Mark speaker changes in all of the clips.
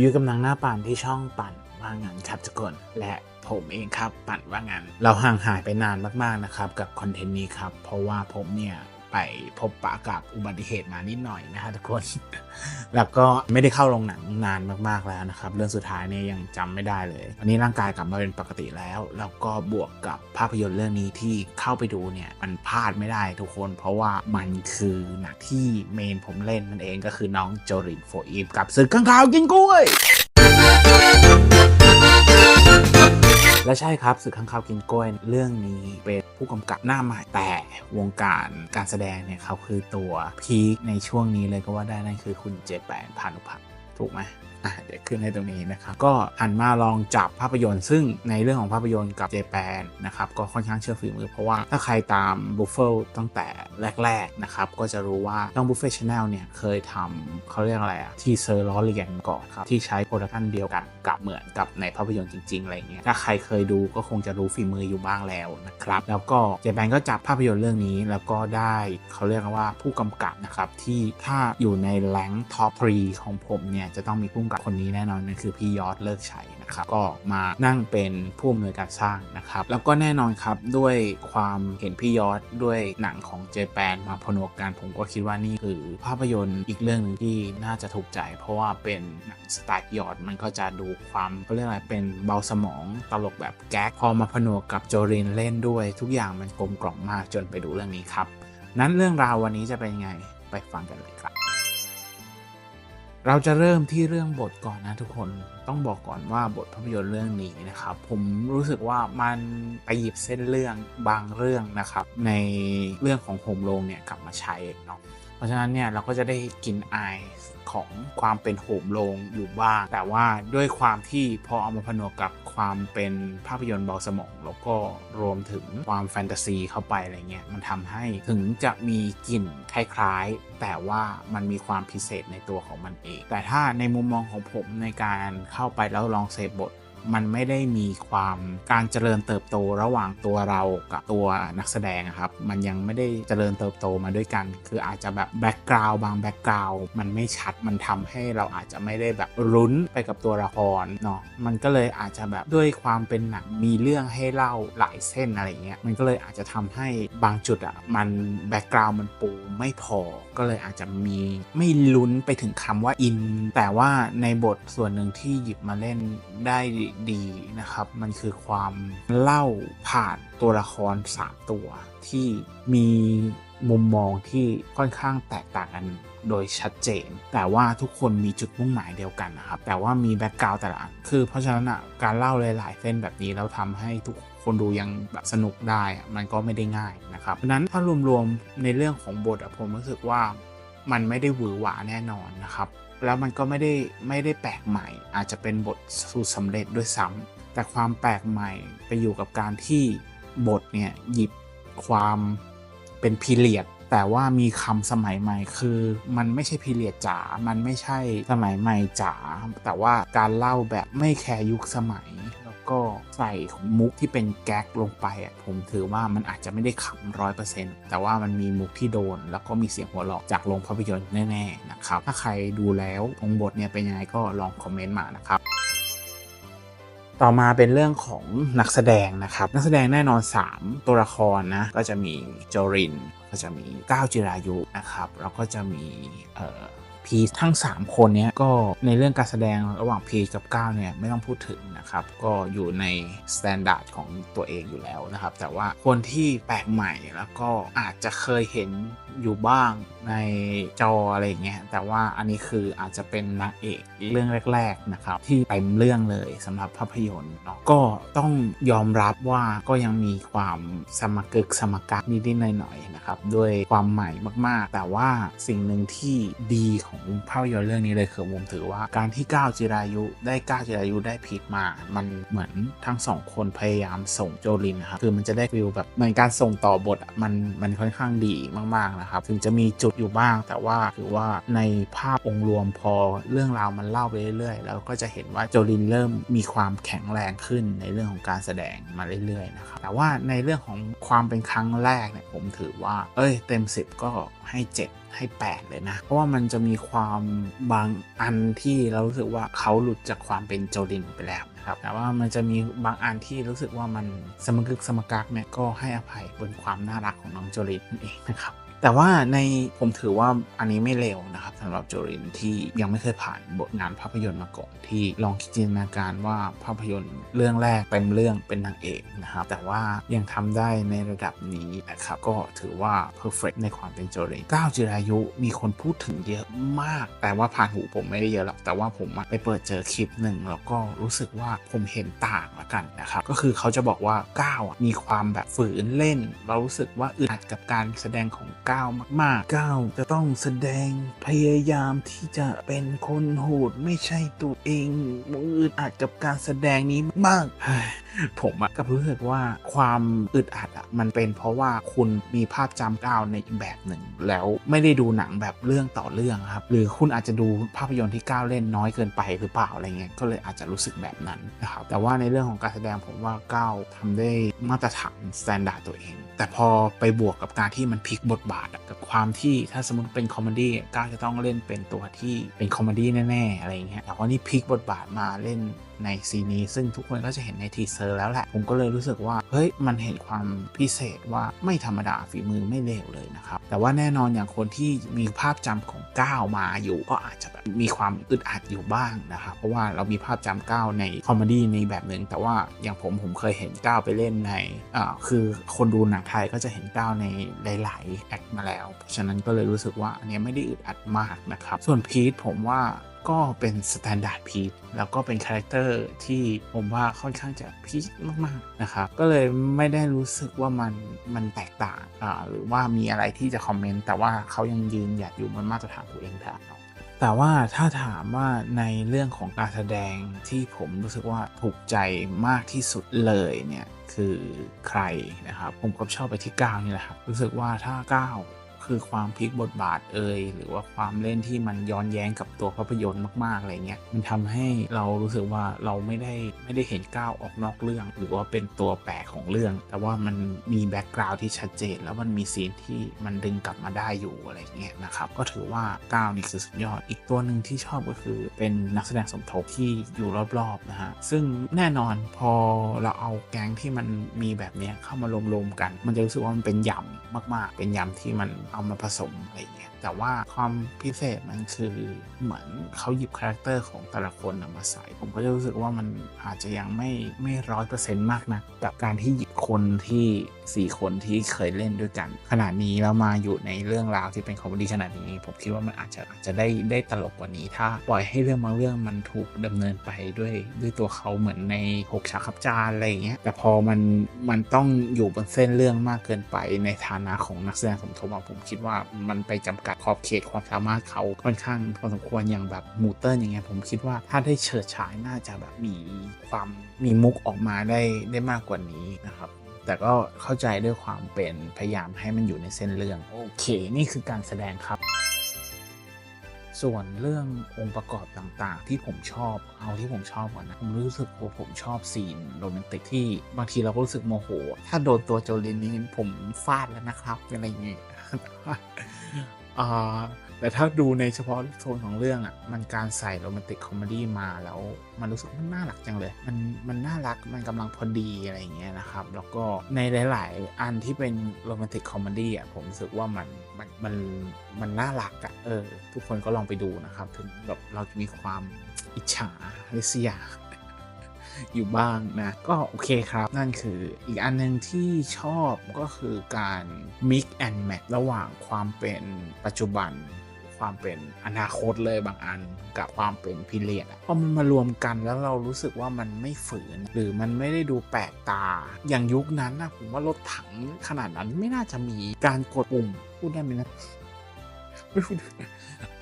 Speaker 1: ยูกำลังหน้าปั่นที่ช่องปั่นว่างันครับทุกคนและผมเองครับปั่นว่างันเราห่างหายไปนานมากๆนะครับกับคอนเทนต์นี้ครับเพราะว่าผมเนี่ย ไปพบปะกับอุบัติเหตุมานิดหน่อยนะฮะทุกคน แล้วก็ไม่ได้เข้าโรงหนังนานมากๆแล้วนะครับ เรื่องสุดท้ายเนี่ยยังจำไม่ได้เลย อันนี้ร่างกายกลับมาเป็นปกติแล้ว แล้วก็บวกกับภาพยนตร์เรื่องนี้ที่เข้าไปดูเนี่ยมันพลาดไม่ได้ทุกคน เพราะว่ามันคือหนังที่เมนผมเล่นนั่นเองก็คือน้องโจรินโฟอีฟกับศึกข้างข่าวกินกล้วย และใช่ครับสึกข้างข่าวกินกล้วยเรื่องนี้เป็นผู้กำกับหน้าใหม่แต่วงการการแสดงเนี่ยเขาคือตัวพีคในช่วงนี้เลยก็ว่าได้นั่นคือคุณเจแปนพานุพัฒน์ถูกไหม อะเดี๋ยวขึ้นให้ตรงนี้นะครับ ก็หันมาลองจับภาพยนตร์ ซึ่งในเรื่องของภาพยนตร์กับเจแปนนะครับก็ค่อนข้างเชื่อฝีมือ เพราะว่าถ้าใครตามบุฟเฟลตั้งแต่แรกๆนะครับก็จะรู้ว่าต้องบุฟเฟ่ชาแนลเนี่ยเคยทำเขาเรียกอะไรอะทีเซอร์ล้อเลียนก่อนครับที่ใช้โปรดักชันเดียวกันกับเหมือนกับในภาพยนตร์จริงๆอะไรเงี้ยถ้าใครเคยดูก็คงจะรู้ฝีมืออยู่บ้างแล้วนะครับแล้วก็เจแปนก็จับภาพยนตร์เรื่องนี้แล้วก็ได้เขาเรียกว่าผู้กำกับนะครับที่ถ้าอยู่ในแรงท็อปทรีของผมเนี่ยจะต้องมีผู้กับคนนี้แน่นอนนั่นคือพี่ยอดเลิกชัยนะครับก็มานั่งเป็นผู้อำนวยการสร้างนะครับ แล้วก็แน่นอนครับด้วยความเห็นพี่ยอดด้วยหนังของเจแปนมาพนวกกันผมก็คิดว่านี่คือภาพยนตร์อีกเรื่องหนึ่งที่น่าจะถูกใจ เพราะว่าเป็นหนังสไตล์ยอดมันก็จะดูความเขาเรียกอะไรเป็นเบาสมองตลกแบบแก๊กพอมาผนวกกับโจรินเล่นด้วย ทุกอย่างมันกลมกล่อมมากจนไปดูเรื่องนี้ครับ นั้นเรื่องราววันนี้จะเป็นยังไงไปฟังกันเลยครับ เราจะเริ่มที่เรื่องบทก่อนนะทุกคนต้องบอกก่อนว่าบทภาพยนตร์เรื่องนี้นะครับ ผมรู้สึกว่ามันไปหยิบเส้นเรื่องบางเรื่องนะครับ ในเรื่องของโฮมโรงเนี่ยกลับมาใช้เนาะ เพราะฉะนั้นเนี่ยเราก็จะได้กินอายของความเป็นโหมโรงอยู่บ้าง แต่ว่าด้วยความที่พอเอามาผนวกกับความเป็นภาพยนตร์เบาสมอง แล้วก็รวมถึงความแฟนตาซีเข้าไปอะไรเงี้ยมันทำให้ถึงจะมีกลิ่นคล้ายๆ แต่ว่ามันมีความพิเศษในตัวของมันเอง แต่ถ้าในมุมมองของผมในการเข้าไปแล้วลองเสพบท มันไม่ได้มีความการเจริญเติบโตระหว่างตัวเรากับตัวนักแสดงครับ มันยังไม่ได้เจริญเติบโตมาด้วยกัน คืออาจจะแบบแบ็กกราวบางแบ็กกราวมันไม่ชัดมันทำให้เราอาจจะไม่ได้แบบลุ้นไปกับตัวละครเนาะมันก็เลยอาจจะแบบด้วยความเป็นหนังมีเรื่องให้เล่าหลายเส้นอะไรเงี้ยมันก็เลยอาจจะทำให้บางจุดอะมันแบ็กกราวมันปูไม่พอก็เลยอาจจะมีไม่ลุ้นไปถึงคำว่าอิน แต่ว่าในบทส่วนหนึ่งที่หยิบมาเล่นได้ดีนะครับ มันคือความเล่าผ่านตัวละคร 3 ตัว ที่มีมุมมองที่ค่อนข้างแตกต่างกันโดยชัดเจน แต่ว่าทุกคนมีจุดมุ่งหมายเดียวกันนะครับ แต่ว่ามีแบ็กกราวแต่ละอันคือเพราะฉะนั้นอะการเล่าหลาย ๆ เส้นแบบนี้แล้วทำให้ทุกคนดูยังแบบสนุกได้ มันก็ไม่ได้ง่ายนะครับเพราะนั้นถ้ารวม ๆ ในเรื่องของบทผมรู้สึกว่ามันไม่ได้หวือหวาแน่นอนนะครับ แล้วมันก็ไม่ได้ไม่ได้แปลกใหม่ อาจจะเป็นบทสูตรสำเร็จด้วยซ้ำแต่ความแปลกใหม่ไปอยู่กับการที่บทเนี่ยหยิบความเป็นพีเรียด แต่ว่ามีคำสมัยใหม่คือมันไม่ใช่พีเรียดจ๋า มันไม่ใช่สมัยใหม่จ๋า แต่ว่าการเล่าแบบไม่แคร์ยุคสมัย ก็ใส่มุกที่เป็นแก๊กลงไปอะผมถือว่ามันอาจจะไม่ได้ขำร้อยเปอร์เซ็นต์แต่ว่ามันมีมุกที่โดน แล้วก็มีเสียงหัวเราะจากโรงภาพยนตร์แน่ๆนะครับถ้าใครดูแล้วองบทเนี่ยเป็นยังไงก็ลองคอมเมนต์มานะครับต่อมาเป็นเรื่องของนักแสดงนะครับ นักแสดงแน่นอน 3 ตัวละครนะ ก็จะมีโจริน ก็จะมีก้าวจิรายุนะครับ แล้วก็จะมีเอ่อ พีชทั้ง 3 คนเนี้ยก็ในเรื่องการแสดงระหว่างพีชกับก้าวเนี่ยไม่ต้องพูดถึงนะครับ ก็อยู่ในสแตนดาร์ดของตัวเองอยู่แล้วนะครับ แต่ว่าคนที่แปลกใหม่แล้วก็อาจจะเคยเห็นอยู่บ้างในจออะไรเงี้ยแต่ว่าอันนี้คืออาจจะเป็นนางเอกเรื่องแรก ๆนะครับ ที่เต็มเรื่องเลยสำหรับภาพยนตร์เนาะก็ต้องยอมรับว่าก็ยังมีความสมกึกสมกักนิดๆหน่อยๆนะครับด้วยความใหม่มากๆ แต่ว่าสิ่งหนึ่งที่ดีของภาพยนตร์เรื่องนี้เลยคือผมถือว่าการที่ก้าวจิรายุได้ก้าวจิรายุได้ผิดมา มันเหมือนทั้งสองคนพยายามส่งโจลินนะครับคือมันจะได้ฟิลแบบเหมือนการส่งต่อบทมันมันค่อนข้างดีมากๆนะครับถึงจะมีจุดอยู่บ้าง แต่ว่าถือว่าในภาพองค์รวมพอเรื่องราวมันเล่าไปเรื่อยๆ แล้วก็จะเห็นว่าโจลินเริ่มมีความแข็งแรงขึ้นในเรื่องของการแสดงมาเรื่อยๆนะครับแต่ว่าในเรื่องของความเป็นครั้งแรกเนี่ยผมถือว่า เอ้ย เต็ม 10 ก็ให้ 7ให้ 8 เลยนะ เพราะว่ามันจะมีความบางอันที่เรารู้สึกว่าเขาหลุดจากความเป็นโจลินไปแล้วนะครับแต่ว่ามันจะมีบางอันที่รู้สึกว่ามันสมกึกสมกักเนี่ยก็ให้อภัยบนความน่ารักของน้องโจลินนั่นเองนะครับ แต่ว่าในผมถือว่าอันนี้ไม่เลวนะครับสำหรับโจรินที่ยังไม่เคยผ่านบทงานภาพยนตร์มาก่อนที่ลองคิดจินตนาการว่าภาพยนตร์เรื่องแรกเต็มเรื่องเป็นนางเอกนะครับแต่ว่ายังทำได้ในระดับนี้นะครับก็ถือว่า perfect ในความเป็นโจรินก้าวจิรายุมีคนพูดถึงเยอะมาก แต่ว่าผ่านหูผมไม่ได้เยอะหรอกแต่ว่าผมไปเปิดเจอคลิปหนึ่งแล้วก็รู้สึกว่าผมเห็นต่างละกันนะครับก็คือเขาจะบอกว่าก้าวมีความแบบฝืนเล่น เรารู้สึกว่าอึดอัดกับการแสดงของก้าวมากๆ ก้าวจะต้องแสดงพยายามที่จะเป็นคนโหดไม่ใช่ตัวเองอึดอัดกับการแสดงนี้มาก ผมอะก็รู้สึกว่าความอึดอัดอะมันเป็นเพราะว่าคุณมีภาพจำก้าวในอีกแบบหนึ่ง แล้วไม่ได้ดูหนังแบบเรื่องต่อเรื่องครับ หรือคุณอาจจะดูภาพยนตร์ที่ก้าวเล่นน้อยเกินไปหรือเปล่าอะไรเงี้ยก็เลยอาจจะรู้สึกแบบนั้นนะครับแต่ว่าในเรื่องของการแสดงผมว่าก้าวทำได้มาตรฐานสแตนดาร์ดตัวเอง แต่พอไปบวกกับการที่มันพลิกบทบาทกับความที่ถ้าสมมติเป็นคอมเมดี้ก้าวจะต้องเล่นเป็นตัวที่เป็นคอมเมดี้แน่ๆอะไรเงี้ยแต่ว่านี่พลิกบทบาทมาเล่น ในซีนี้ ซึ่งทุกคนก็จะเห็นในทีเซอร์แล้วแหละ ผมก็เลยรู้สึกว่า เฮ้ย มันเห็นความพิเศษว่าไม่ธรรมดาฝีมือไม่เลวเลยนะครับ แต่ว่าแน่นอนอย่างคนที่มีภาพจำของก้าวมาอยู่ก็อาจจะแบบมีความอึดอัดอยู่บ้างนะครับ เพราะว่าเรามีภาพจำก้าวในคอมเมดี้ในแบบหนึ่งแต่ว่าอย่างผมผมเคยเห็นก้าวไปเล่นในอ่าคือคนดูหนังไทยก็จะเห็นก้าวในหลาย ๆ แอคมาแล้ว เพราะฉะนั้นก็เลยรู้สึกว่าอันนี้ไม่ได้อึดอัดมากนะครับ ส่วนพีทผมว่า ก็เป็นสแตนดาร์ดพีทแล้วก็เป็นคาแรคเตอร์ที่ผมว่าค่อนข้างจะพีคมากๆนะครับก็เลยไม่ได้รู้สึกว่ามันมันแตกต่างอ่าหรือว่ามีอะไรที่จะคอมเมนต์แต่ว่าเขายังยืนหยัดอยู่บนมาตรฐานตัวเองได้เนาะแต่ว่าถ้าถามว่าในเรื่องของการแสดงที่ผมรู้สึกว่าถูกใจมากที่สุดเลยเนี่ยคือใครนะครับ ผมก็ชอบไปที่ก้าวนี่แหละครับ รู้สึกว่าถ้าก้าว คือความพลิกบทบาทเอ่ยหรือว่าความเล่นที่มันย้อนแย้งกับตัวภาพยนตร์มากๆอะไรเงี้ยมันทำให้เรารู้สึกว่าเราไม่ได้ไม่ได้เห็นก้าวออกนอกเรื่อง หรือว่าเป็นตัวแปรของเรื่อง แต่ว่ามันมีแบ็กกราวด์ที่ชัดเจน แล้วมันมีซีนที่มันดึงกลับมาได้อยู่อะไรเงี้ยนะครับก็ถือว่าก้าวนี่คือสุดยอด อีกตัวหนึ่งที่ชอบก็คือเป็นนักแสดงสมทบที่อยู่รอบๆนะฮะซึ่งแน่นอนพอเราเอาแก๊งที่มันมีแบบเนี้ยเข้ามารวมๆกัน มันจะรู้สึกว่ามันเป็นยำมากๆ เป็นยำที่มันเอามาผสมอะไรเงี้ยแต่ว่าความพิเศษมันคือเหมือนเขาหยิบคาแรคเตอร์ของแต่ละคนมาใส่ ผมก็จะรู้สึกว่ามันอาจจะยังไม่ไม่ร้อยเปอร์เซ็นต์มากนะกับการที่หยิบ คนที่4คนที่เคยเล่นด้วยกัน ขนาดนี้แล้วมาอยู่ในเรื่องราวที่เป็นคอมเมดี้ขนาดนี้ ผมคิดว่ามันอาจจะอาจจะได้ได้ตลกกว่านี้ ถ้าปล่อยให้เรื่องบางเรื่องมันถูกดำเนินไปด้วยด้วยตัวเขาเหมือนในหกฉากขับจานอะไรอย่างเงี้ยแต่พอมันมันต้องอยู่บนเส้นเรื่องมากเกินไปในฐานะของนักแสดงสมทบผมคิดว่ามันไปจำกัดขอบเขตความสามารถเขาค่อนข้างพอสมควรอย่างแบบมูเตอร์อย่างเงี้ยผมคิดว่าถ้าได้เฉิดฉายน่าจะแบบมีความมีมุกออกมาได้ได้มากกว่านี้นะครับ แต่ก็เข้าใจด้วยความเป็นพยายามให้มันอยู่ในเส้นเรื่อง โอเค นี่คือการแสดงครับ ส่วนเรื่ององค์ประกอบต่างๆ ที่ผมชอบเอาที่ผมชอบก่อนนะผมรู้สึกว่าผมชอบซีนโรแมนติกที่บางทีเราก็รู้สึกโมโห ถ้าโดนตัวโจลินนี้ผมฟาดแล้วนะครับอะไรอย่างเงี้ยอ่า แต่ถ้าดูในเฉพาะโซนของเรื่องอะ มันการใส่โรแมนติกคอมเมดี้มาแล้ว มันรู้สึกมันน่ารักจังเลย มันมันน่ารักมันกำลังพอดีอะไรอย่างเงี้ยนะครับ แล้วก็ในหลาย ๆ อันที่เป็นโรแมนติกคอมเมดี้อะผมรู้สึกว่ามันมันมันมันน่ารักอะเออ ทุกคนก็ลองไปดูนะครับ ถึงแบบเราจะมีความอิจฉาลิษยาอยู่บ้างนะ ก็โอเคครับ นั่นคืออีกอันหนึ่งที่ชอบก็คือการ mix and match ระหว่างความเป็นปัจจุบัน ความเป็นอนาคตเลยบางอันกับความเป็นพิเรียดอะพอมันมารวมกันแล้วเรารู้สึกว่ามันไม่ฝืน หรือมันไม่ได้ดูแปลกตา อย่างยุคนั้นนะผมว่ารถถังขนาดนั้นไม่น่าจะมีการกดปุ่มพูดได้ไหมนะไม่พูด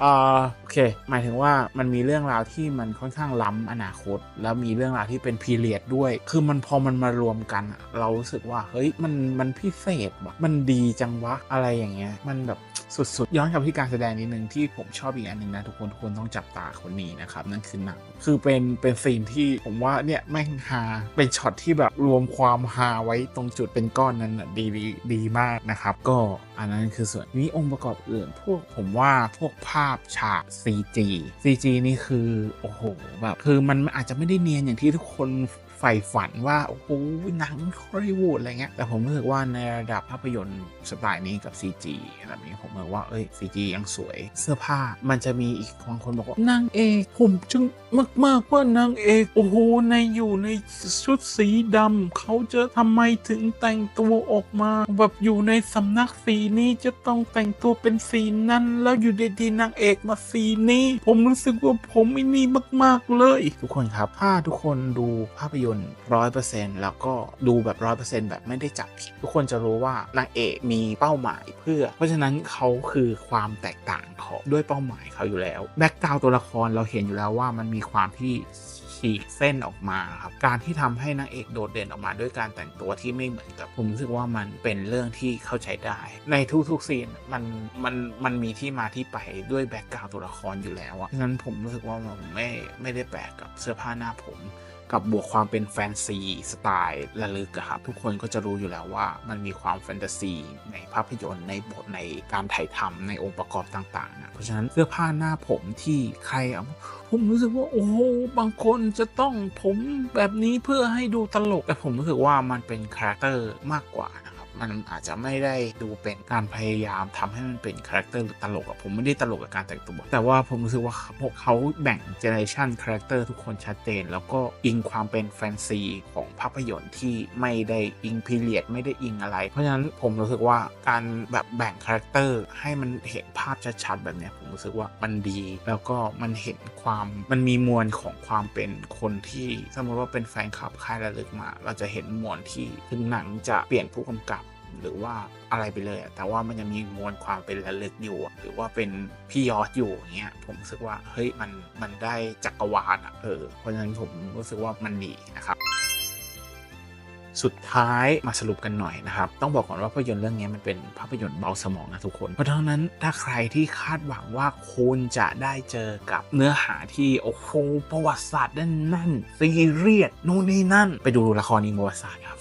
Speaker 1: โอเค หมายถึงว่ามันมีเรื่องราวที่มันค่อนข้างล้ำอนาคต แล้วมีเรื่องราวที่เป็นพีเรียดด้วย คือมันพอมันมารวมกัน เรารู้สึกว่า เฮ้ย มันมันพิเศษว่ะมันดีจังวะ อะไรอย่างเงี้ย มันแบบ สุดๆ ย้อนกลับที่การแสดงนิดนึงที่ผมชอบอีกอันหนึ่งนะ ทุกคนทุกคนต้องจับตาคนนี้นะครับ นั่นคือหนังคือเป็นเป็นซีนที่ผมว่าเนี่ยแม่งฮาเป็นช็อตที่แบบรวมความฮาไว้ตรงจุดเป็นก้อนนั้นนะดีดีดีมากนะครับ ก็อันนั้นคือส่วนนี้องค์ประกอบอื่นพวกผมว่าพวกภาพฉาก CG CG นี่คือโอ้โหแบบคือมันอาจจะไม่ได้เนียนอย่างที่ทุกคน ใฝ่ฝันว่า โอ้โหหนังฮอลลีวูดอะไรเงี้ย แต่ผมรู้สึกว่าในระดับภาพยนตร์สไตล์นี้กับ CG แบบนี้ผมรู้ว่าเอ้ย CG ยังสวยเสื้อผ้า มันจะมีอีกบางคนบอกว่านางเอกผมจึงมากๆว่านางเอกโอ้โหในอยู่ในชุดสีดำเขาจะทำไมถึงแต่งตัวออกมา แบบอยู่ในสำนักสีนี้จะต้องแต่งตัวเป็นสีนั้น แล้วอยู่ดีๆนางเอกมาสีนี้ ผมรู้สึกว่าผมไม่นี่มาก ๆเลย ทุกคนครับถ้าทุกคนดูภาพยนตร์ร้อยเปอร์เซ็นต์แล้วก็ดูแบบร้อยเปอร์เซ็นต์แบบไม่ได้จับผิดทุกคนจะรู้ว่านางเอกมีเป้าหมายเพื่อ เพราะฉะนั้นเขาคือความแตกต่างของด้วยเป้าหมายเขาอยู่แล้วแบ็กกราวตัวละครเราเห็นอยู่แล้วว่ามันมีความที่ฉีกเส้นออกมาครับ การที่ทำให้นางเอกโดดเด่นออกมาด้วยการแต่งตัวที่ไม่เหมือนกับผมรู้สึกว่ามันเป็นเรื่องที่เข้าใจได้ ในทุกๆซีนมันมันมันมีที่มาที่ไปด้วยแบ็กกราวตัวละครอยู่แล้วอะฉะนั้นผมรู้สึกว่าผมไม่ไม่ได้แปลกกับเสื้อผ้าหน้าผม กับบวกความเป็นแฟนซีสไตล์ระลึกอะครับทุกคนก็จะรู้อยู่แล้วว่ามันมีความแฟนตาซีในภาพยนตร์ในบทในการถ่ายทำในองค์ประกอบต่างๆนะเพราะฉะนั้นเสื้อผ้าหน้าผมที่ใครเอาผมรู้สึกว่าโอ้โหบางคนจะต้องผมแบบนี้เพื่อให้ดูตลก แต่ผมรู้สึกว่ามันเป็นคาแรคเตอร์มากกว่า มันอาจจะไม่ได้ดูเป็นการพยายามทำให้มันเป็นคาแรคเตอร์หรือตลกอะผมไม่ได้ตลกกับการแต่งตัวแต่ว่าผมรู้สึกว่าพวกเขาแบ่งเจเนอเรชันคาแรคเตอร์ทุกคนชัดเจน แล้วก็อิงความเป็นแฟนซีของภาพยนตร์ที่ไม่ได้อิงพีเรียดไม่ได้อิงอะไร เพราะฉะนั้นผมรู้สึกว่าการแบบแบ่งคาแรคเตอร์ให้มันเห็นภาพชัดๆแบบเนี้ยผมรู้สึกว่ามันดี แล้วก็มันเห็นความมันมีมวลของความเป็นคนที่สมมติว่าเป็นแฟนคลับค่ายระลึกมา เราจะเห็นมวลที่ถึงหนังจะเปลี่ยนผู้กำกับ หรือว่าอะไรไปเลย แต่ว่ามันยังมีมวลความเป็นระลึกอยู่ หรือว่าเป็นพี่ยอดอยู่อย่างเงี้ย ผมรู้สึกว่าเฮ้ยมันมันได้จักรวาลอะเออ เพราะฉะนั้นผมรู้สึกว่ามันดีนะครับสุดท้ายมาสรุปกันหน่อยนะครับ ต้องบอกก่อนว่าภาพยนตร์เรื่องนี้มันเป็นภาพยนตร์เบาสมองนะทุกคน เพราะฉะนั้นถ้าใครที่คาดหวังว่าคุณจะได้เจอกับเนื้อหาที่โอ้โหประวัติศาสตร์นั่นนั่นซีเรียสนู่นนี่นั่น ไปดูละครอิงประวัติศาสตร์ครับ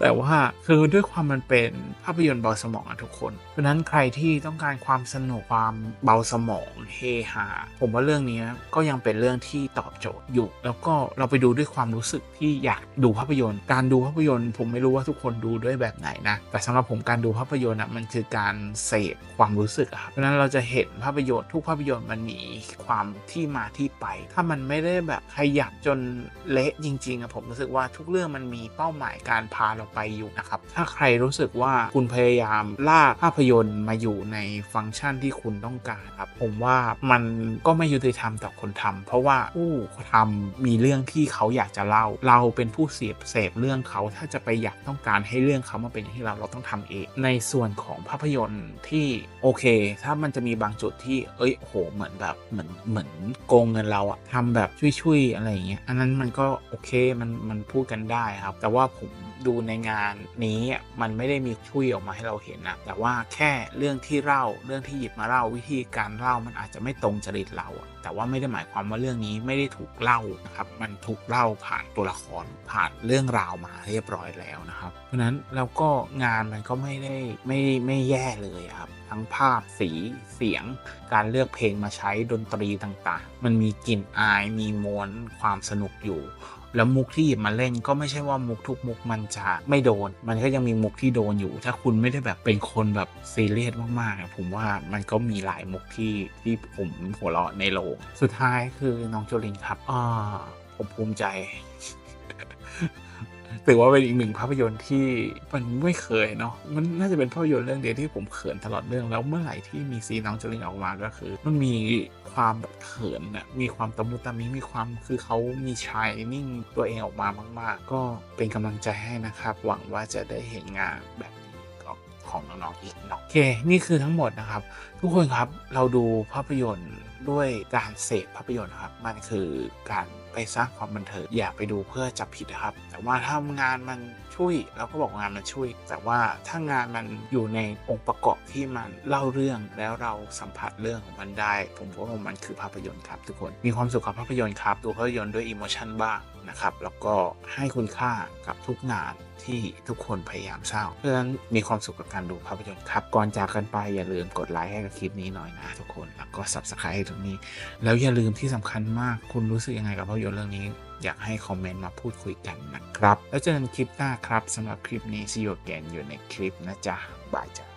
Speaker 1: แต่ว่าคือด้วยความมันเป็นภาพยนตร์เบาสมองอะทุกคน เพราะนั้นใครที่ต้องการความสนุกความเบาสมองเฮฮาผมว่าเรื่องนี้ก็ยังเป็นเรื่องที่ตอบโจทย์อยู่ แล้วก็เราไปดูด้วยความรู้สึกที่อยากดูภาพยนตร์ การดูภาพยนตร์ ผมไม่รู้ว่าทุกคนดูด้วยแบบไหนนะ แต่สำหรับผมการดูภาพยนตร์อะมันคือการเสพความรู้สึกอะครับเพราะฉะนั้นเราจะเห็นภาพยนตร์ทุกภาพยนตร์มันมีความที่มาที่ไป ถ้ามันไม่ได้แบบขยับจนเละจริงๆอะผมรู้สึกว่าทุกเรื่องมันมีเป้าหมายการพาเราไปอยู่นะครับ ถ้าใครรู้สึกว่าคุณพยายามลากภาพยนตร์มาอยู่ในฟังก์ชันที่คุณต้องการครับ ผมว่ามันก็ไม่ยุติธรรมต่อคนทำเพราะว่าผู้ทำมีเรื่องที่เขาอยากจะเล่า เราเป็นผู้เสพเสพเรื่องเขาถ้าจะไปอยากต้องการให้เรื่องเขามาเป็นอย่างที่เราเราต้องทำเอง ในส่วนของภาพยนตร์ที่โอเค ถ้ามันจะมีบางจุดที่เอ้ยโหเหมือนแบบเหมือนเหมือนโกงเงินเราอะทำแบบช่วยๆอะไรอย่างเงี้ยอันนั้นมันก็โอเคมันมันพูดกันได้ครับ แต่ว่าผมดูในงานนี้มันไม่ได้มีช่วยออกมาให้เราเห็นนะแต่ว่าแค่เรื่องที่เล่าเรื่องที่หยิบมาเล่าวิธีการเล่ามันอาจจะไม่ตรงจริตเรา แต่ว่าไม่ได้หมายความว่าเรื่องนี้ไม่ได้ถูกเล่านะครับมันถูกเล่าผ่านตัวละครผ่านเรื่องราวมาเรียบร้อยแล้วนะครับ เพราะฉะนั้นแล้วก็งานมันก็ไม่ได้ไม่ไม่แย่เลยครับ ทั้งภาพสีเสียง การเลือกเพลงมาใช้ดนตรีต่างๆ มันมีกลิ่นอายมีมวลความสนุกอยู่ แล้วมุกที่หยิบมาเล่นก็ไม่ใช่ว่ามุกทุกมุกมันจะไม่โดน มันก็ยังมีมุกที่โดนอยู่ ถ้าคุณไม่ได้แบบเป็นคนแบบซีเรียสมากๆอะผมว่ามันก็มีหลายมุกที่ที่ผมหัวเราะในโรงสุดท้ายคือน้องโจลินครับอ่าผมภูมิใจ ถือว่าเป็นอีกหนึ่งภาพยนตร์ที่มันไม่เคยเนาะมันน่าจะเป็นภาพยนตร์เรื่องเดียวที่ผมเขินตลอดเรื่องแล้วเมื่อไหร่ที่มีซีน้องจลินออกมาก็คือ มันมีความแบบเขินนะมีความตะมุตะมิมีความคือเขามีชายนิ่งตัวเองออกมามาก ๆ ก็เป็นกำลังใจให้นะครับ หวังว่าจะได้เห็นงานแบบนี้ของน้องๆอีกเนาะโอเค นี่คือทั้งหมดนะครับ ทุกคนครับเราดูภาพยนตร์ด้วยการเสพภาพยนตร์นะครับ มันคือการ ไปสร้างความบันเทิงอย่าไปดูเพื่อจับผิดนะครับ แต่ว่าถ้างานมันช่วยเราก็บอกงานมันช่วย แต่ว่าถ้างานมันอยู่ในองค์ประกอบที่มันเล่าเรื่องแล้วเราสัมผัสเรื่องของมันได้ ผมว่ามันคือภาพยนตร์ครับทุกคนมีความสุขกับภาพยนตร์ครับดูภาพยนตร์ด้วยอิโมชันบ้างนะครับแล้วก็ให้คุณค่ากับทุกงานที่ทุกคนพยายามสร้างเพื่อนมีความสุขกับการดูภาพยนตร์ครับ ก่อนจากกันไปอย่าลืมกดไลค์ให้กับคลิปนี้หน่อยนะทุกคนแล้วก็ subscribe ให้ตรงนี้ แล้วอย่าลืมที่สำคัญมากคุณรู้สึกยังไงกับภาพยนตร์เรื่องนี้ อยากให้คอมเมนต์มาพูดคุยกันนะครับ แล้วเจอกันคลิปหน้าครับสำหรับคลิปนี้สิโยแกนอยู่ในคลิปนะจ๊ะบายจ้ะ